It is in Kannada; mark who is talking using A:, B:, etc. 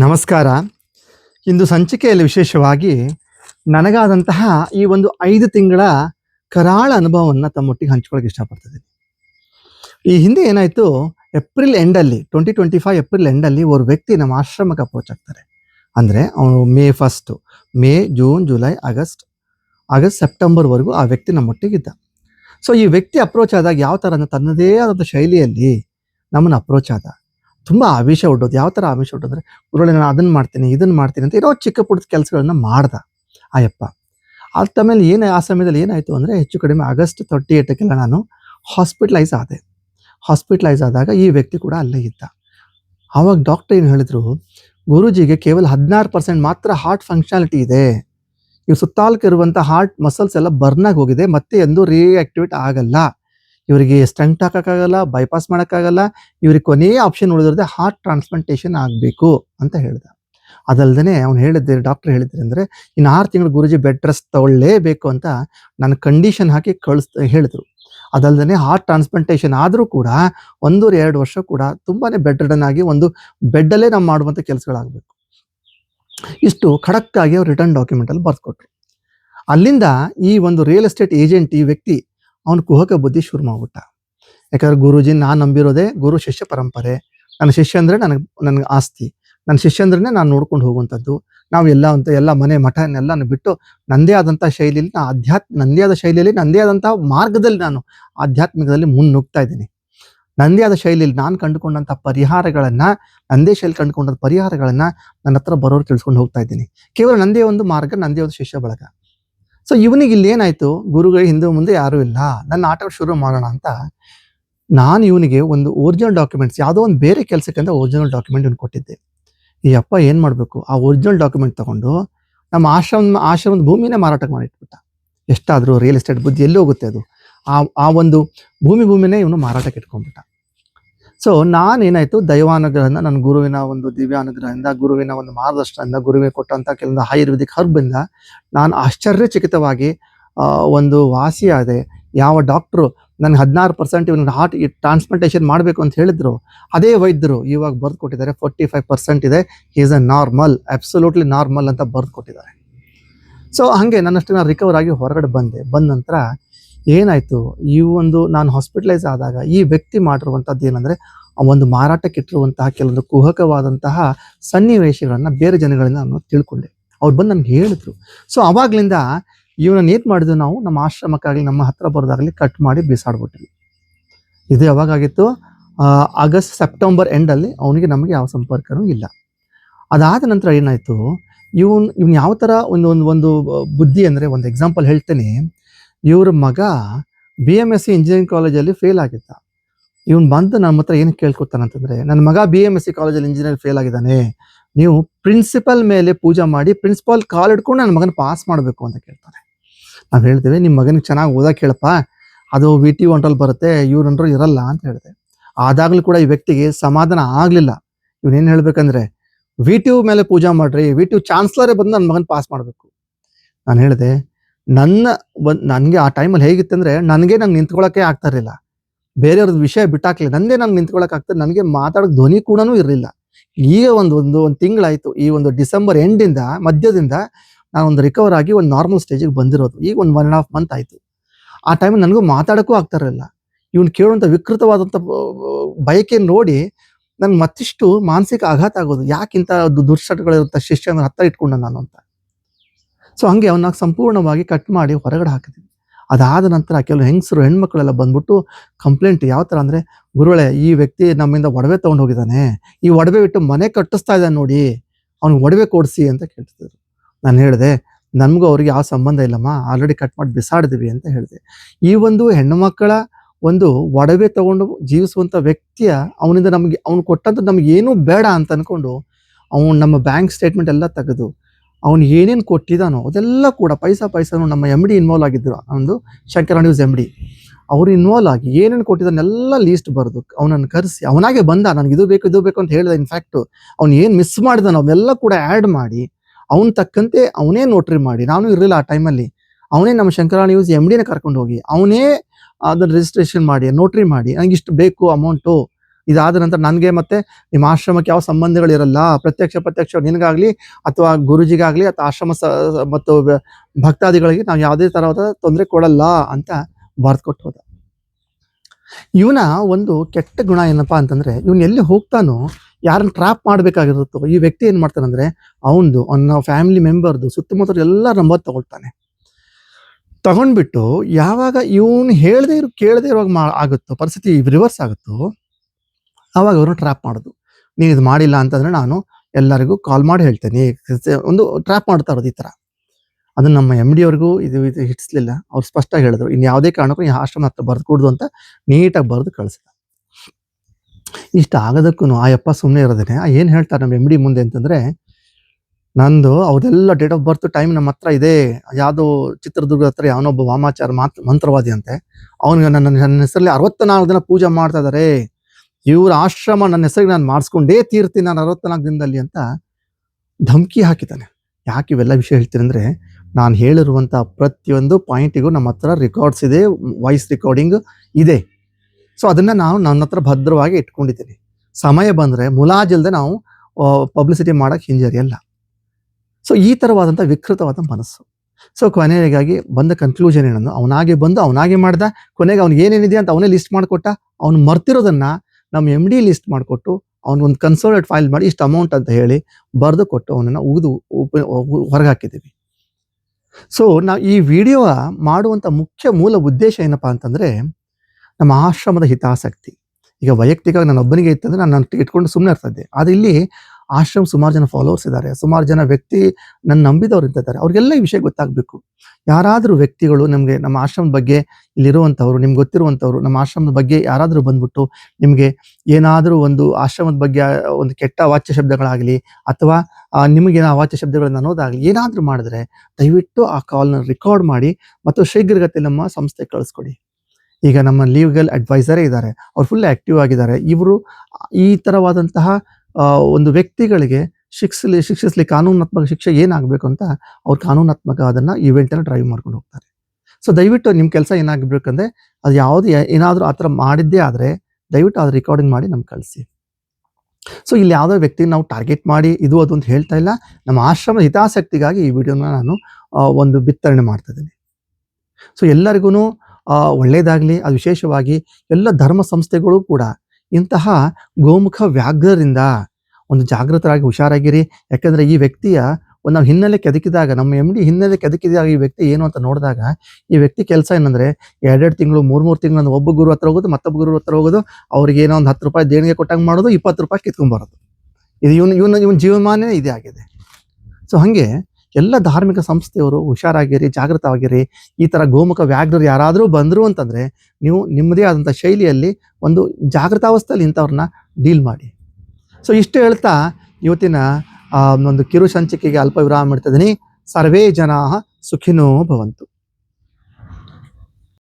A: ನಮಸ್ಕಾರ. ಇಂದು ಸಂಚಿಕೆಯಲ್ಲಿ ವಿಶೇಷವಾಗಿ ನನಗಾದಂತಹ ಈ ಒಂದು ಐದು ತಿಂಗಳ ಕರಾಳ ಅನುಭವವನ್ನು ತಮ್ಮೊಟ್ಟಿಗೆ ಹಂಚ್ಕೊಳ್ಳೋಕೆ ಇಷ್ಟಪಡ್ತಿದ್ದೀನಿ. ಈ ಹಿಂದೆ ಏನಾಯಿತು, ಏಪ್ರಿಲ್ ಎಂಡಲ್ಲಿ ಟ್ವೆಂಟಿ ಟ್ವೆಂಟಿ ಫೈವ್ ಏಪ್ರಿಲ್ ಎಂಡಲ್ಲಿ ಒಬ್ಬ ವ್ಯಕ್ತಿ ನಮ್ಮ ಆಶ್ರಮಕ್ಕೆ ಅಪ್ರೋಚ್ ಆಗ್ತಾರೆ. ಅಂದರೆ ಅವನು May first May, June, July, August August ಸೆಪ್ಟೆಂಬರ್ವರೆಗೂ ಆ ವ್ಯಕ್ತಿ ನಮ್ಮೊಟ್ಟಿಗಿದ್ದ ಸೊ ಈ ವ್ಯಕ್ತಿ ಅಪ್ರೋಚ್ ಆದಾಗ ಯಾವ ಥರ ಅಂದರೆ ತನ್ನದೇ ಆದಂಥ ಶೈಲಿಯಲ್ಲಿ ನಮ್ಮನ್ನು ಅಪ್ರೋಚ್ ಆದ. ತುಂಬ ಆಮಿಷ ಹುಟ್ಟೋದು. ಯಾವ ಥರ ಆವೇಶ ಹುಟ್ಟೋದ್ರೆ ಊರೊಳಗೆ ನಾನು ಅದನ್ನು ಮಾಡ್ತೀನಿ, ಇದನ್ನು ಮಾಡ್ತೀನಿ ಅಂತ ಇರೋ ಚಿಕ್ಕ ಪುಟ್ಟ ಕೆಲಸಗಳನ್ನ ಮಾಡ್ದ ಆಯಪ್ಪ. ಅದ ಮೇಲೆ ಏನು ಆ ಸಮಯದಲ್ಲಿ ಏನಾಯಿತು ಅಂದರೆ, ಹೆಚ್ಚು ಕಡಿಮೆ ಆಗಸ್ಟ್ ತರ್ಟಿ ಏಟಕ್ಕೆಲ್ಲ ನಾನು ಹಾಸ್ಪಿಟ್ಲೈಸ್ ಆದೆ. ಹಾಸ್ಪಿಟ್ಲೈಸ್ ಆದಾಗ ಈ ವ್ಯಕ್ತಿ ಕೂಡ ಅಲ್ಲೇ ಇದ್ದ. ಆವಾಗ ಡಾಕ್ಟರ್ ಏನು ಹೇಳಿದ್ರು, ಗುರುಜಿಗೆ ಕೇವಲ ಹದಿನಾರು ಪರ್ಸೆಂಟ್ ಮಾತ್ರ ಹಾರ್ಟ್ ಫಂಕ್ಷನಾಲಿಟಿ ಇದೆ. ಇವು ಸುತ್ತಾಲ್ಕಿರುವಂಥ ಹಾರ್ಟ್ ಮಸಲ್ಸ್ ಎಲ್ಲ ಬರ್ನಾಗಿ ಹೋಗಿದೆ, ಮತ್ತೆ ಎಂದೂ ರಿಯಾಕ್ಟಿವೇಟ್ ಆಗಲ್ಲ. ಇವರಿಗೆ ಸ್ಟಂಟ್ ಹಾಕೋಕ್ಕಾಗಲ್ಲ ಬೈಪಾಸ್ ಮಾಡೋಕ್ಕಾಗಲ್ಲ, ಇವ್ರಿಗೆ ಕೊನೆಯ ಆಪ್ಷನ್ ಉಳಿದಿರೋದೆ ಹಾರ್ಟ್ ಟ್ರಾನ್ಸ್ಪ್ಲಾಂಟೇಷನ್ ಆಗಬೇಕು ಅಂತ ಹೇಳಿದ. ಅದಲ್ಲದೆ ಅವ್ನು ಹೇಳಿದ್ದೆ ಡಾಕ್ಟರ್ ಹೇಳಿದ್ರೆ ಅಂದರೆ ಇನ್ನು ಆರು ತಿಂಗಳು ಗುರುಜಿ ಬೆಡ್ ರೆಸ್ಟ್ ತಗೊಳ್ಳೇಬೇಕು ಅಂತ ನನ್ನ ಕಂಡೀಷನ್ ಹಾಕಿ ಕಳಿಸ್, ಹೇಳಿದ್ರು. ಅದಲ್ಲದೆ ಹಾರ್ಟ್ ಟ್ರಾನ್ಸ್ಪ್ಲಾಂಟೇಷನ್ ಆದರೂ ಕೂಡ ಒಂದೂರು ಎರಡು ವರ್ಷ ಕೂಡ ತುಂಬಾ ಬೆಡ್ ರಿಡನ್ ಆಗಿ ಒಂದು ಬೆಡ್ಡಲ್ಲೇ ನಾವು ಮಾಡುವಂಥ ಕೆಲಸಗಳಾಗಬೇಕು. ಇಷ್ಟು ಖಡಕ್ಕಾಗಿ ಅವ್ರು ರಿಟರ್ನ್ ಡಾಕ್ಯುಮೆಂಟಲ್ಲಿ ಬರ್ಕೊಟ್ರು ಅಲ್ಲಿಂದ ಈ ಒಂದು ರಿಯಲ್ ಎಸ್ಟೇಟ್ ಏಜೆಂಟ್ ಈ ವ್ಯಕ್ತಿ ಅವನು ಕುಹಕ ಬುದ್ಧಿ ಶುರು ಮಾಡ್ಬಿಟ್ಟ. ಯಾಕಂದ್ರೆ ಗುರುಜಿ, ನಾನು ನಂಬಿರೋದೇ ಗುರು ಶಿಷ್ಯ ಪರಂಪರೆ. ನನ್ನ ಶಿಷ್ಯ ಅಂದರೆ ನನಗೆ ನನಗೆ ಆಸ್ತಿ. ನನ್ನ ಶಿಷ್ಯ ಅಂದ್ರೆ ನಾನು ನೋಡ್ಕೊಂಡು ಹೋಗುವಂಥದ್ದು. ನಾವು ಎಲ್ಲ ಅಂತ, ಎಲ್ಲ ಮನೆ ಮಠನೆಲ್ಲನೂ ಬಿಟ್ಟು ನಂದೇ ಆದಂಥ ಶೈಲಿಯಲ್ಲಿ ನಾ ಅಧ್ಯಾತ್ಮ ನಂದೇ ಆದ ಶೈಲಿಯಲ್ಲಿ ನಂದೇ ಆದಂಥ ಮಾರ್ಗದಲ್ಲಿ ನಾನು ಆಧ್ಯಾತ್ಮಿಕದಲ್ಲಿ ಮುನ್ನುಗ್ತಾ ಇದ್ದೀನಿ. ನಂದೇ ಆದ ಶೈಲಿಯಲ್ಲಿ ನಾನು ಕಂಡುಕೊಂಡಂಥ ಪರಿಹಾರಗಳನ್ನು, ನಂದೇ ಶೈಲಿ ಕಂಡುಕೊಂಡ ಪರಿಹಾರಗಳನ್ನು ನನ್ನ ಹತ್ರ ಬರೋರು ತಿಳ್ಸ್ಕೊಂಡು ಹೋಗ್ತಾ ಇದ್ದೀನಿ. ಕೇವಲ ನಂದೇ ಒಂದು ಮಾರ್ಗ, ನಂದೇ ಒಂದು ಶಿಷ್ಯ ಬಳಗ. ಸೊ ಇವನಿಗೆ ಇಲ್ಲಿ ಏನಾಯ್ತು? ಗುರುಗಳು, ಹಿಂದೆ ಮುಂದೆ ಯಾರೂ ಇಲ್ಲ. ನನ್ನ ಆಟ ಶುರು ಮಾಡೋಣ ಅಂತ ನಾನು ಇವನಿಗೆ ಒಂದು ಒರಿಜಿನಲ್ ಡಾಕ್ಯುಮೆಂಟ್ಸ್ ಯಾವುದೋ ಒಂದು ಬೇರೆ ಕೆಲಸಕ್ಕೆ ಅಂತ ಒರಿಜಿನಲ್ ಡಾಕ್ಯುಮೆಂಟ್ ಇವ್ನು ಕೊಟ್ಟಿದ್ದೆ. ಈ ಅಪ್ಪ ಏನು ಮಾಡಬೇಕು? ಆ ಒರಿಜಿನಲ್ ಡಾಕ್ಯುಮೆಂಟ್ ತಗೊಂಡು ನಮ್ಮ ಆಶ್ರಮ, ಆಶ್ರಮದ ಭೂಮಿನೇ ಮಾರಾಟ ಮಾಡಿಟ್ಬಿಟ್ಟ. ಎಷ್ಟಾದರೂ ರಿಯಲ್ ಎಸ್ಟೇಟ್ ಬುದ್ಧಿ ಎಲ್ಲಿ ಹೋಗುತ್ತೆ ಅದು? ಆ ಆ ಒಂದು ಭೂಮಿ ಭೂಮಿನೇ ಇವನು ಮಾರಾಟಕ್ಕೆ ಇಟ್ಕೊಂಡ್ಬಿಟ್ಟ. ಸೊ ನಾನೇನಾಯಿತು? ದೈವಾನುಗ್ರಹದಿಂದ ನನ್ನ ಗುರುವಿನ ಒಂದು ದಿವ್ಯಾನುಗ್ರಹದಿಂದ, ಗುರುವಿನ ಒಂದು ಮಾರ್ಗದರ್ಶನದಿಂದ, ಗುರುವಿಗೆ ಕೊಟ್ಟಂಥ ಕೆಲವೊಂದು ಆಯುರ್ವೇದಿಕ್ ಹರ್ಬಿಂದ ನಾನು ಆಶ್ಚರ್ಯಚಕಿತವಾಗಿ ಒಂದು ವಾಸಿಯಾದೆ. ಯಾವ ಡಾಕ್ಟ್ರು ನನಗೆ ಹದಿನಾರು ಪರ್ಸೆಂಟ್ ಇವನಿಗೆ ಹಾರ್ಟ್ ಟ್ರಾನ್ಸ್ಪ್ಲಾಂಟೇಷನ್ ಮಾಡಬೇಕು ಅಂತ ಹೇಳಿದ್ರು. ಅದೇ ವೈದ್ಯರು ಇವಾಗ ಬರೆದು ಕೊಟ್ಟಿದ್ದಾರೆ. ಫೋರ್ಟಿ ಫೈವ್ ಪರ್ಸೆಂಟ್ ಇದೆ is a normal absolutely normal ಅಂತ ಬರೆದು ಕೊಟ್ಟಿದ್ದಾರೆ. ಸೊ ಹಾಗೆ ನನ್ನಷ್ಟು ನಾನು ರಿಕವರ್ ಆಗಿ ಹೊರಗಡೆ ಬಂದೆ. ಬಂದ ನಂತರ ಏನಾಯಿತು? ಈ ಒಂದು ನಾನು ಹಾಸ್ಪಿಟಲೈಸ್ ಆದಾಗ ಈ ವ್ಯಕ್ತಿ ಮಾಡಿರುವಂಥದ್ದು ಏನಂದರೆ ಒಂದು ಮಾರಾಟಕ್ಕೆ ಇಟ್ಟಿರುವಂತಹ ಕೆಲವೊಂದು ಕುಹಕವಾದಂತಹ ಸನ್ನಿವೇಶಗಳನ್ನು ಬೇರೆ ಜನಗಳಿಂದ ನಾನು ತಿಳ್ಕೊಂಡೆ. ಅವ್ರು ಬಂದು ನನಗೆ ಹೇಳಿದ್ರು. ಸೊ ಅವಾಗ್ಲಿಂದ ಇವನನ್ನ ಏನು ಮಾಡಿದ್ವಿ ನಾವು? ನಮ್ಮ ಆಶ್ರಮಕ್ಕಾಗಲಿ, ನಮ್ಮ ಹತ್ರ ಬರೋದಾಗಲಿ ಕಟ್ ಮಾಡಿ ಬಿಸಾಡ್ಬಿಟ್ವಿ ಇದು ಯಾವಾಗಾಗಿತ್ತು? ಆಗಸ್ಟ್, ಸೆಪ್ಟೆಂಬರ್ ಎಂಡಲ್ಲಿ ಅವನಿಗೆ ನಮಗೆ ಯಾವ ಸಂಪರ್ಕನೂ ಇಲ್ಲ. ಅದಾದ ನಂತರ ಏನಾಯಿತು? ಇವನ್, ಇವ್ನು ಯಾವ ಥರ ಒಂದು ಒಂದು ಒಂದು ಬುದ್ಧಿ ಅಂದರೆ, ಒಂದು ಎಕ್ಸಾಂಪಲ್ ಹೇಳ್ತೇನೆ. ಇವ್ರ ಮಗ B M S C engineering ಕಾಲೇಜಲ್ಲಿ ಫೇಲ್ ಆಗಿದ್ದ. ಇವನು ಬಂದು ನಮ್ಮ ಹತ್ರ ಏನು ಕೇಳ್ಕೊತಾನಂತಂದ್ರೆ ನನ್ನ ಮಗ ಬಿ ಎಂ ಎಸ್ ಸಿ ಕಾಲೇಜಲ್ಲಿ ಇಂಜಿನಿಯರ್ ಫೇಲ್ ಆಗಿದ್ದಾನೆ. ನೀವು ಪ್ರಿನ್ಸಿಪಲ್ ಮೇಲೆ ಪೂಜೆ ಮಾಡಿ ಪ್ರಿನ್ಸಿಪಾಲ್ ಕಾಲ್ ಹಿಡ್ಕೊಂಡು ನನ್ನ ಮಗನ ಪಾಸ್ ಮಾಡಬೇಕು ಅಂತ ಕೇಳ್ತಾರೆ ನಾವು ಹೇಳ್ತೇವೆ ನಿಮ್ಮ ಮಗನಿಗೆ ಚೆನ್ನಾಗಿ ಓದಕ್ಕೆ ಹೇಳಪ್ಪ. ಅದು ವಿ ಟಿ ಒಂಟಲ್ಲಿ ಬರುತ್ತೆ ಇವ್ರಂದ್ರೂ ಇರಲ್ಲ ಅಂತ ಹೇಳಿದೆ. ಆದಾಗಲೂ ಕೂಡ ಈ ವ್ಯಕ್ತಿಗೆ ಸಮಾಧಾನ ಆಗಲಿಲ್ಲ. ಇವನೇನು ಹೇಳ್ಬೇಕಂದ್ರೆ ವಿ ಟಿ ಮೇಲೆ ಪೂಜೆ ಮಾಡ್ರಿ ವಿ ಟಿ ಚಾನ್ಸ್ಲರೇ ಬಂದು ನನ್ನ ಮಗನ ಪಾಸ್ ಮಾಡಬೇಕು. ನಾನು ಹೇಳಿದೆ ನನ್ನ ಒಂದು ನನಗೆ ಆ ಟೈಮಲ್ಲಿ ಹೇಗಿತ್ತಂದ್ರೆ ನನಗೆ ನಂಗೆ ನಿಂತ್ಕೊಳ್ಳೋಕೆ ಆಗ್ತಾ ಇರಲಿಲ್ಲ. ಬೇರೆಯವ್ರದ್ದು ವಿಷಯ ಬಿಟ್ಟಾಕ್ಲಿ ನಂದೇ ನಂಗೆ ನಿಂತ್ಕೊಳ್ಳೋಕೆ ಆಗ್ತದೆ ನನಗೆ ಮಾತಾಡೋಕೆ ಧ್ವನಿ ಕೂಡ ಇರಲಿಲ್ಲ. ಈಗ ಒಂದು ಒಂದು ಒಂದು ತಿಂಗಳಾಯಿತು. ಈ ಒಂದು ಡಿಸೆಂಬರ್ ಎಂಡಿಂದ ಮಧ್ಯದಿಂದ ನಾನು ಒಂದು ರಿಕವರ್ ಆಗಿ ಒಂದು ನಾರ್ಮಲ್ ಸ್ಟೇಜಿಗೆ ಬಂದಿರೋದು. ಈಗ ಒಂದು ಒನ್ ಆ್ಯಂಡ್ ಹಾಫ್ ಮಂತ್ ಆಯಿತು. ಆ ಟೈಮಲ್ಲಿ ನನಗೂ ಮಾತಾಡೋಕ್ಕೂ ಆಗ್ತಾ ಇರಲಿಲ್ಲ. ಇವನು ಕೇಳುವಂಥ ವಿಕೃತವಾದಂಥ ಬಯಕೆ ನೋಡಿ ನನ್ಗೆ ಮತ್ತಿಷ್ಟು ಮಾನಸಿಕ ಆಘಾತ ಆಗೋದು. ಯಾಕಿಂತ ದುರ್ಷಟಗಳಿರುವಂಥ ಶಿಷ್ಯನ ಹತ್ತಿರ ಇಟ್ಕೊಂಡ ನಾನು ಅಂತ ಸೊ ಹಂಗೆ ಅವನ್ನ ಸಂಪೂರ್ಣವಾಗಿ ಕಟ್ ಮಾಡಿ ಹೊರಗಡೆ ಹಾಕಿದ್ವಿ. ಅದಾದ ನಂತರ ಕೆಲವು ಹೆಂಗಸರು, ಹೆಣ್ಮಕ್ಳೆಲ್ಲ ಬಂದ್ಬಿಟ್ಟು ಕಂಪ್ಲೇಂಟ್ ಯಾವ ಥರ ಅಂದರೆ ಗುರುಳೆ ಈ ವ್ಯಕ್ತಿ ನಮ್ಮಿಂದ ಒಡವೆ ತೊಗೊಂಡು ಹೋಗಿದ್ದಾನೆ. ಈ ಒಡವೆ ಬಿಟ್ಟು ಮನೆ ಕಟ್ಟಿಸ್ತಾ ಇದ್ದಾನೆ ನೋಡಿ. ಅವ್ನಿಗೆ ಒಡವೆ ಕೊಡಿಸಿ ಅಂತ ಕೇಳ್ತಿದ್ರು. ನಾನು ಹೇಳಿದೆ ನಮಗೂ ಅವ್ರಿಗೆ ಯಾವ ಸಂಬಂಧ ಇಲ್ಲಮ್ಮ ಆಲ್ರೆಡಿ ಕಟ್ ಮಾಡಿ ಬಿಸಾಡಿದ್ವಿ ಅಂತ ಹೇಳಿದೆ. ಈ ಒಂದು ಹೆಣ್ಣುಮಕ್ಕಳ ಒಂದು ಒಡವೆ ತಗೊಂಡು ಜೀವಿಸುವಂಥ ವ್ಯಕ್ತಿಯ ಅವನಿಂದ ನಮಗೆ, ಅವ್ನು ಕೊಟ್ಟಂತ ನಮಗೇನೂ ಬೇಡ ಅಂತ ಅನ್ಕೊಂಡು, ಅವನು ನಮ್ಮ ಬ್ಯಾಂಕ್ ಸ್ಟೇಟ್ಮೆಂಟ್ ಎಲ್ಲ ತೆಗೆದು ಅವನು ಏನೇನು ಕೊಟ್ಟಿದ್ದಾನೋ ಅದೆಲ್ಲ ಕೂಡ ಪೈಸಾ ಪೈಸಾನು ನಮ್ಮ ಎಂ ಡಿ ಇನ್ವಾಲ್ವ್ ಆಗಿದ್ದರು ಒಂದು ಶಂಕರ ನ್ಯೂಸ್ ಎಂ ಡಿ ಅವ್ರು ಇನ್ವಾಲ್ವ್ ಆಗಿ ಏನೇನು ಕೊಟ್ಟಿದ್ದಾನೆಲ್ಲ ಲೀಸ್ಟ್ ಬರೆದು ಅವನನ್ನು ಕರೆಸಿ, ಅವನಾಗೆ ಬಂದ, ನನಗೆ ಇದು ಬೇಕು ಇದು ಬೇಕು ಅಂತ ಹೇಳಿದ ಇನ್ಫ್ಯಾಕ್ಟು ಅವ್ನು ಏನು ಮಿಸ್ ಮಾಡಿದಾನೋ ಅವೆಲ್ಲ ಕೂಡ ಆ್ಯಡ್ ಮಾಡಿ, ಅವನ ತಕ್ಕಂತೆ ಅವನೇ ನೋಟ್ರಿ ಮಾಡಿ, ನಾನು ಇರಲಿಲ್ಲ ಆ ಟೈಮಲ್ಲಿ ಅವನೇ ನಮ್ಮ ಶಂಕರ ನ್ಯೂಸ್ ಎಂ ಡಿನ ಕರ್ಕೊಂಡು ಹೋಗಿ ಅವನೇ ಅದನ್ನು ರಿಜಿಸ್ಟ್ರೇಷನ್ ಮಾಡಿ ನೋಟ್ರಿ ಮಾಡಿ ನನಗೆ ಇಷ್ಟು ಬೇಕು ಅಮೌಂಟು ಇದಾದ ನಂತರ ನನಗೆ ಮತ್ತೆ ನಿಮ್ಮ ಆಶ್ರಮಕ್ಕೆ ಯಾವ ಸಂಬಂಧಗಳಿರಲ್ಲ ಪ್ರತ್ಯಕ್ಷ ಪ್ರತ್ಯಕ್ಷ ನಿನಗಾಗ್ಲಿ ಅಥವಾ ಗುರುಜಿಗಾಗ್ಲಿ ಅಥವಾ ಆಶ್ರಮ ಸ ಮತ್ತು ಭಕ್ತಾದಿಗಳಿಗೆ ನಾವು ಯಾವುದೇ ತರಹದ ತೊಂದರೆ ಕೊಡಲ್ಲ ಅಂತ ಬರ್ದು ಕೊಟ್ಟು ಹೋದ. ಇವನ ಒಂದು ಕೆಟ್ಟ ಗುಣ ಏನಪ್ಪಾ ಅಂತಂದ್ರೆ ಇವನ್ ಎಲ್ಲಿ ಹೋಗ್ತಾನೋ, ಯಾರನ್ನ ಟ್ರಾಪ್ ಮಾಡಬೇಕಾಗಿರುತ್ತೋ, ಈ ವ್ಯಕ್ತಿ ಏನು ಮಾಡ್ತಾನಂದ್ರೆ ಅವನದು ಅವನ ಫ್ಯಾಮಿಲಿ ಮೆಂಬರ್ದು ಸುತ್ತಮುತ್ತ ಎಲ್ಲ ನಂಬರ್ ತಗೊಳ್ತಾನೆ. ತಗೊಂಡ್ಬಿಟ್ಟು ಯಾವಾಗ ಇವನು ಹೇಳದೇ ಇರೋ, ಕೇಳದೇ ಇರುವಾಗ ಮಾ, ಆಗುತ್ತೋ, ಪರಿಸ್ಥಿತಿ ರಿವರ್ಸ್ ಆಗುತ್ತೋ ಆವಾಗ ಅವರು ಟ್ರ್ಯಾಪ್ ಮಾಡೋದು. ನೀವು ಇದು ಮಾಡಿಲ್ಲ ಅಂತಂದ್ರೆ ನಾನು ಎಲ್ಲರಿಗೂ ಕಾಲ್ ಮಾಡಿ ಹೇಳ್ತೇನೆ. ಒಂದು ಟ್ರ್ಯಾಪ್ ಮಾಡ್ತಾ ಇರೋದು ಈ ಥರ ಅದು ನಮ್ಮ ಎಂ ಡಿ ಅವ್ರಿಗೂ ಇದು ಇದು ಹಿಡಿಸ್ಲಿಲ್ಲ. ಅವ್ರು ಸ್ಪಷ್ಟ ಹೇಳಿದ್ರು ಇನ್ನು ಯಾವುದೇ ಕಾರಣಕ್ಕೂ ಈ ಆಶ್ರಮ ಹತ್ರ ಬರೆದು ಕೊಡ್ದು ಅಂತ ನೀಟಾಗಿ ಬರೆದು ಕಳಿಸಿದ. ಇಷ್ಟ ಆಗೋದಕ್ಕೂ ಆ ಯಪ್ಪ ಸುಮ್ಮನೆ ಇರೋದೇನೆ ಏನು ಹೇಳ್ತಾರೆ ನಮ್ಮ ಎಂ ಡಿ ಮುಂದೆ ಅಂತಂದ್ರೆ, ನಂದು ಅವ್ರದೆಲ್ಲ ಡೇಟ್ ಆಫ್ ಬರ್ತ್ ಟೈಮ್ ನಮ್ಮ ಹತ್ರ ಇದೆ. ಯಾವುದೋ ಚಿತ್ರದುರ್ಗದ ಹತ್ರ ಯಾವನೊಬ್ಬ ವಾಮಾಚಾರ ಮಾತ್ ಮಂತ್ರವಾದಿ ಅಂತೆ. ಅವನಿಗೆ ನನ್ನ ನನ್ನ ಹೆಸರಲ್ಲಿ ಅರವತ್ನಾಲ್ಕು ದಿನ ಪೂಜೆ ಮಾಡ್ತಾ ಇದಾರೆ. ಇವ್ರ ಆಶ್ರಮ ನನ್ನ ಹೆಸರಿಗೆ ನಾನು ಮಾಡಿಸ್ಕೊಂಡೇ ತೀರ್ತೀನಿ ನಾನು ಅರವತ್ನಾಲ್ಕು ದಿನದಲ್ಲಿ ಅಂತ ಧಮಕಿ ಹಾಕಿದ್ದಾನೆ. ಯಾಕೆ ಇವೆಲ್ಲ ವಿಷಯ ಹೇಳ್ತೀನಿ ಅಂದ್ರೆ ನಾನು ಹೇಳಿರುವಂಥ ಪ್ರತಿಯೊಂದು ಪಾಯಿಂಟಿಗೂ ನಮ್ಮ ಹತ್ರ ರೆಕಾರ್ಡ್ಸ್ ಇದೆ ವಾಯ್ಸ್ ರೆಕಾರ್ಡಿಂಗ್ ಇದೆ. ಸೊ ಅದನ್ನು ನಾವು ನನ್ನ ಹತ್ರ ಭದ್ರವಾಗಿ ಇಟ್ಕೊಂಡಿದ್ದೀನಿ. ಸಮಯ ಬಂದರೆ ಮುಲಾಜಿಲ್ದೆ ನಾವು ಪಬ್ಲಿಸಿಟಿ ಮಾಡೋಕ್ಕೆ ಹಿಂಜರಿಯಲ್ಲ. ಸೊ ಈ ಥರವಾದಂಥ ವಿಕೃತವಾದ ಮನಸ್ಸು. ಸೊ ಕೊನೆಗಾಗಿ ಬಂದ ಕನ್ಕ್ಲೂಷನ್ ಏನನ್ನು, ಅವನಾಗೆ ಬಂದು ಅವನಾಗೆ ಮಾಡ್ದ, ಕೊನೆಗೆ ಅವ್ನಿಗೆ ಏನೇನಿದೆ ಅಂತ ಅವನೇ ಲಿಸ್ಟ್ ಮಾಡಿಕೊಟ್ಟ, ಅವ್ನು ಮರ್ತಿರೋದನ್ನ ನಮ್ಮ ಎಂ ಡಿ ಲಿಸ್ಟ್ ಮಾಡಿಕೊಟ್ಟು ಒಂದು ಕನ್ಸರ್ಟ್ ಫೈಲ್ ಮಾಡಿ ಇಷ್ಟು ಅಮೌಂಟ್ ಅಂತ ಹೇಳಿ ಬರೆದು ಕೊಟ್ಟು ಅವನನ್ನು ಉಗಿದು ಹೊರಗೆ ಹಾಕಿದ್ದೀವಿ ಸೊ ನಾವು ಈ ವಿಡಿಯೋ ಮಾಡುವಂಥ ಮುಖ್ಯ ಮೂಲ ಉದ್ದೇಶ ಏನಪ್ಪ ಅಂತಂದರೆ ನಮ್ಮ ಆಶ್ರಮದ ಹಿತಾಸಕ್ತಿ. ಈಗ ವೈಯಕ್ತಿಕವಾಗಿ ನಾನು ಒಬ್ಬನಿಗೆ ಇತ್ತಂದ್ರೆ ನಾನು ನಾನು ಇಟ್ಕೊಂಡು ಸುಮ್ಮನೆ ಇರ್ತಿದ್ದೆ ಆದರೆ ಇಲ್ಲಿ ಆಶ್ರಮ ಸುಮಾರು ಜನ ಫಾಲೋವರ್ಸ್ ಇದ್ದಾರೆ ಸುಮಾರು ಜನ ವ್ಯಕ್ತಿ ನನ್ನ ನಂಬಿದವ್ರು ಇದ್ದಾರೆ ಅವ್ರಿಗೆಲ್ಲ ಈ ವಿಷಯ ಗೊತ್ತಾಗಬೇಕು. ಯಾರಾದರೂ ವ್ಯಕ್ತಿಗಳು ನಮಗೆ ನಮ್ಮ ಆಶ್ರಮದ ಬಗ್ಗೆ ಇಲ್ಲಿರುವಂಥವ್ರು ನಿಮ್ಗೆ ಗೊತ್ತಿರುವಂಥವ್ರು ನಮ್ಮ ಆಶ್ರಮದ ಬಗ್ಗೆ ಯಾರಾದರೂ ಬಂದ್ಬಿಟ್ಟು ನಿಮಗೆ ಏನಾದರೂ ಒಂದು ಆಶ್ರಮದ ಬಗ್ಗೆ ಒಂದು ಕೆಟ್ಟ ವಾಚ್ಯ ಶಬ್ದಗಳಾಗಲಿ ಅಥವಾ ನಿಮಗೇನೋ ಅವಾಚ್ಯ ಶಬ್ದಗಳನ್ನು ಅನ್ನೋದಾಗಲಿ ಏನಾದರೂ ಮಾಡಿದ್ರೆ ದಯವಿಟ್ಟು ಆ ಕಾಲ್ನ ರೆಕಾರ್ಡ್ ಮಾಡಿ ಮತ್ತು ಶೀಘ್ರಗತಿ ನಮ್ಮ ಸಂಸ್ಥೆ ಕಳಿಸ್ಕೊಡಿ. ಈಗ ನಮ್ಮ ಲೀಗಲ್ ಅಡ್ವೈಸರೇ ಇದ್ದಾರೆ ಅವ್ರು ಫುಲ್ ಆ್ಯಕ್ಟಿವ್ ಆಗಿದ್ದಾರೆ. ಇವರು ಈ ತರವಾದಂತಹ ಆ, ಒಂದು ವ್ಯಕ್ತಿಗಳಿಗೆ ಶಿಕ್ಷಲಿ ಶಿಕ್ಷಿಸಲಿ ಕಾನೂನಾತ್ಮಕ ಶಿಕ್ಷೆ ಏನಾಗಬೇಕು ಅಂತ ಅವ್ರು ಕಾನೂನಾತ್ಮಕ ಅದನ್ನು ಇವೆಂಟ್ ಅನ್ನ ಡ್ರೈವ್ ಮಾಡ್ಕೊಂಡು ಹೋಗ್ತಾರೆ. ಸೊ ದಯವಿಟ್ಟು ನಿಮ್ಮ ಕೆಲಸ ಏನಾಗಬೇಕಂದ್ರೆ ಅದು ಯಾವುದು ಏನಾದರೂ ಆ ಥರ ಮಾಡಿದ್ದೇ ಆದರೆ ದಯವಿಟ್ಟು ಅದು ರೆಕಾರ್ಡಿಂಗ್ ಮಾಡಿ ನಮ್ಗೆ ಕಳಿಸಿ. ಸೊ ಇಲ್ಲಿ ಯಾವುದೋ ವ್ಯಕ್ತಿ ನಾವು ಟಾರ್ಗೆಟ್ ಮಾಡಿ ಇದು, ಅದು ಅಂತ ಹೇಳ್ತಾ ಇಲ್ಲ. ನಮ್ಮ ಆಶ್ರಮದ ಹಿತಾಸಕ್ತಿಗಾಗಿ ಈ ವಿಡಿಯೋನ ನಾನು ಒಂದು ಬಿತ್ತರಣೆ ಮಾಡ್ತಾ ಇದ್ದೀನಿ. ಸೊ ಎಲ್ಲರಿಗೂ ಒಳ್ಳೆಯದಾಗಲಿ ಅದು ವಿಶೇಷವಾಗಿ ಎಲ್ಲ ಧರ್ಮ ಸಂಸ್ಥೆಗಳು ಕೂಡ ಇಂತಹ ಗೋಮುಖ ವ್ಯಾಘ್ರರಿಂದ ಒಂದು ಜಾಗೃತರಾಗಿ ಹುಷಾರಾಗಿರಿ. ಯಾಕಂದರೆ ಈ ವ್ಯಕ್ತಿಯ ಒಂದು ನಾವು ಹಿನ್ನೆಲೆ ಕೆದಕಿದಾಗ, ನಮ್ಮ ಎಂ ಡಿ ಹಿನ್ನೆಲೆ ಕೆದಕಿದಾಗ ಈ ವ್ಯಕ್ತಿ ಏನು ಅಂತ ನೋಡಿದಾಗ, ಈ ವ್ಯಕ್ತಿ ಕೆಲಸ ಏನಂದರೆ ಎರಡೆರಡು ತಿಂಗಳು, ಮೂರು ಮೂರು ತಿಂಗಳು ಒಬ್ಬ ಗುರು ಹತ್ರ ಹೋಗೋದು, ಮತ್ತೊಬ್ಬ ಗುರು ಹತ್ರ ಹೋಗೋದು, ಅವ್ರಿಗೆ ಏನೋ ಒಂದು ಹತ್ತು ರೂಪಾಯಿ ದೇಣಿಗೆ ಕೊಟ್ಟಂಗೆ ಮಾಡೋದು, ಇಪ್ಪತ್ತು ರೂಪಾಯಿ ಕಿತ್ಕೊಂಡ್ಬರೋದು ಇದು ಇವನು ಇವನು, ಇವನ ಜೀವಮಾನೇ ಇದೇ ಆಗಿದೆ. ಸೊ ಹಾಗೆ ಎಲ್ಲ ಧಾರ್ಮಿಕ ಸಂಸ್ಥೆಯವರು ಹುಷಾರಾಗಿರಿ, ಜಾಗೃತವಾಗಿರಿ, ಈ ಥರ ಗೋಮುಖ ವ್ಯಾಘ್ರರು ಯಾರಾದರೂ ಬಂದರು ಅಂತಂದರೆ ನೀವು ನಿಮ್ಮದೇ ಆದಂಥ ಶೈಲಿಯಲ್ಲಿ ಒಂದು ಜಾಗೃತಾವಸ್ಥೆಯಲ್ಲಿ ಇಂಥವ್ರನ್ನ ಡೀಲ್ ಮಾಡಿ. ಸೊ ಇಷ್ಟು ಹೇಳ್ತಾ ಇವತ್ತಿನ ಒಂದು ಕಿರು ಸಂಚಿಕೆಗೆ ಅಲ್ಪ ವಿರಾಮ ಮಾಡ್ತಿದ್ದೀನಿ ಸರ್ವೇ ಜನ ಸುಖಿನೋ ಭವಂತು.